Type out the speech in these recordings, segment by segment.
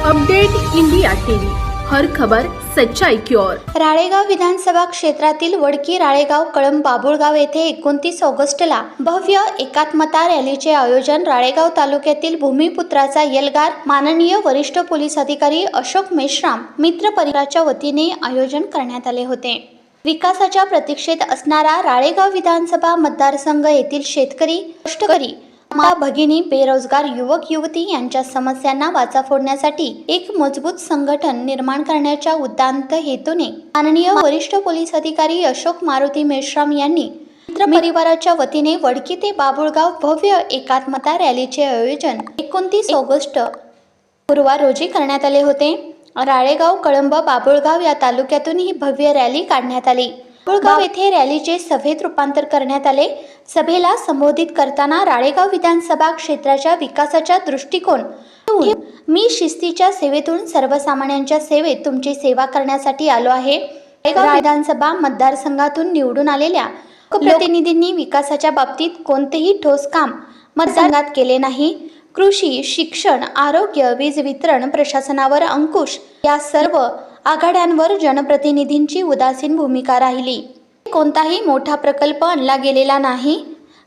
Update India TV. हर खबर सच्चाई की ओर. राळेगाव विधानसभा क्षेत्रातील वडकी राळेगाव कळंब बाबुळगाव येथे एकोणतीस ऑगस्टला भव्य एकात्मता रॅलीचे आयोजन राळेगाव तालुक्यातील भूमिपुत्राचा यलगार माननीय वरिष्ठ पोलीस अधिकारी अशोक मेश्राम मित्र परिवाराच्या वतीने आयोजन करण्यात आले होते. विकासाच्या प्रतीक्षेत असणारा राळेगाव विधानसभा मतदारसंघ येथील शेतकरी कष्टकरी मा भगिनी बेरोजगार युवक युवती यांच्या समस्यांना वाचा फोडण्यासाठी एक मजबूत संघटन निर्माण करण्याच्या उद्दांत हेतूने माननीय वरिष्ठ पोलीस अधिकारी अशोक मारुती मेश्राम यांनी परिवाराच्या वतीने वडकी ते बाबुळगाव भव्य एकात्मता रॅलीचे आयोजन एकोणतीस ऑगस्ट गुरुवार रोजी करण्यात आले होते. राळेगाव कळंब बाबुळगाव या तालुक्यातून ही भव्य रॅली काढण्यात आली. बाबुळगाव येथे रॅलीचे सभेत रूपांतर करण्यात आले. सभेला संबोधित करताना राळेगाव विधानसभा क्षेत्राच्या विकासाच्या दृष्टिकोन मी शिस्तीच्या सेवेतून सर्वसामान्यांच्या सेवेत तुमची सेवा करण्यासाठी आलो आहे. राळेगाव विधानसभा मतदारसंघातून निवडून आलेल्या लोकप्रतिनिधींनी विकासाच्या बाबतीत कोणतेही ठोस काम मतदारसंघात केले नाही. कृषी शिक्षण आरोग्य वीज वितरण प्रशासनावर अंकुश. या सर्व आघाड्यांवर जनप्रतिनिधींची उदासीन भूमिका राहिली. कोणताही मोठा प्रकल्प आणला गेलेला नाही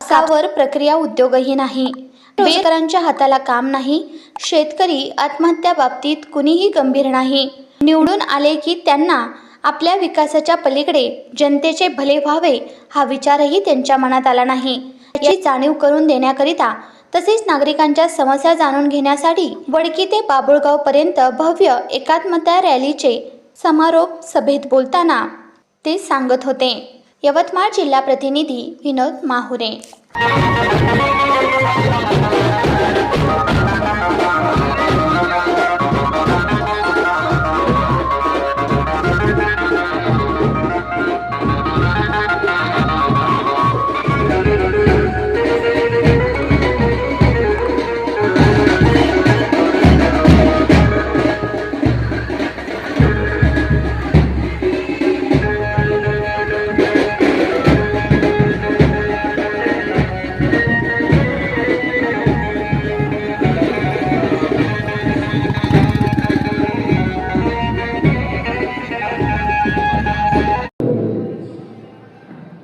सावर प्रक्रिया उद्योगही नाही. शेतकऱ्यांच्या हाताला काम नाही शेतकरी आत्महत्या बाबतीत कुणीही गंभीर नाही. निवडून आले की त्यांना आपल्या विकासाच्या पलीकडे जनतेचे भले व्हावे हा विचारही त्यांच्या मनात आला नाही. याची जाणीव करून देण्याकरिता तसेच नागरिकांच्या समस्या जाणून घेण्यासाठी वडकी ते बाबुळगाव पर्यंत भव्य एकात्मता रॅलीचे समारोप सभेत बोलताना ते सांगत होते. यवतमाळ जिल्हा प्रतिनिधी विनोद माहुरे.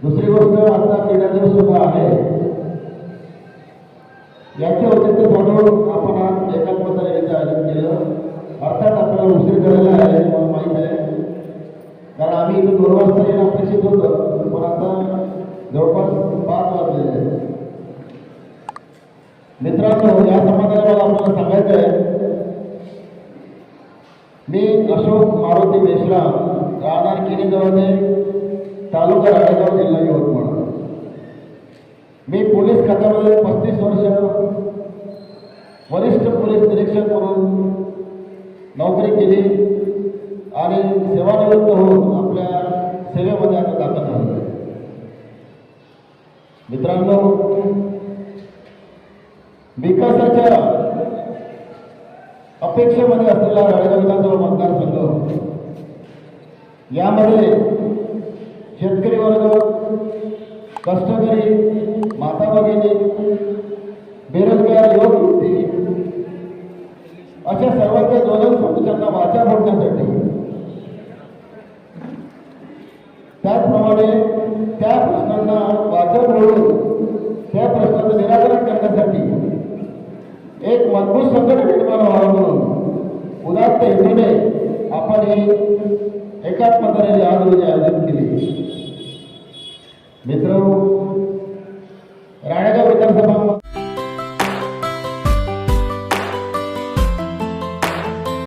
दुसरी गोष्ट आता क्रीडा सुद्धा आहे. याचे औचित्य म्हणून आपण आज एकात्मता रॅलीचं आयोजन केलं. अर्थात आपल्याला उशीर करायला आहे मला माहीत आहे. कारण आम्ही इथं दोन वाजता येणं अपेक्षित होतं पण आता जवळपास पाच वाजलेले आहे मित्रांनो या समाजाला मला आपल्याला सांगायचं आहे. मी अशोक मारुती मेश्राम राहणार किनीजवळचे तालुका राळेगाव जिल्हा यवतमाळ. मी पोलीस खात्यामध्ये पस्तीस वर्ष वरिष्ठ पोलीस निरीक्षक म्हणून नोकरी केली आणि सेवानिवृत्त होऊन आपल्या सेवेमध्ये आता दाखल झालो आहे. मित्रांनो विकासाच्या अपेक्षेमध्ये असलेला राळेगाव विधानसभा मतदारसंघ यामध्ये शेतकरी वर्ग कष्टकरी माता भगिनी बेरोजगार योग युवती अशा सर्वांच्या ज्वलन समस्यांना वाचा फोडण्यासाठी त्याचप्रमाणे त्या प्रश्नांना वाचा फोडून त्या प्रश्नाचं निराकरण करण्यासाठी एक मजबूत संघटन निर्माण व्हावं म्हणून उदात्त हेतूने आपण ही एकाच प्रकारे आज रोजी आयोजित केले. मित्र राणेगाव विधानसभा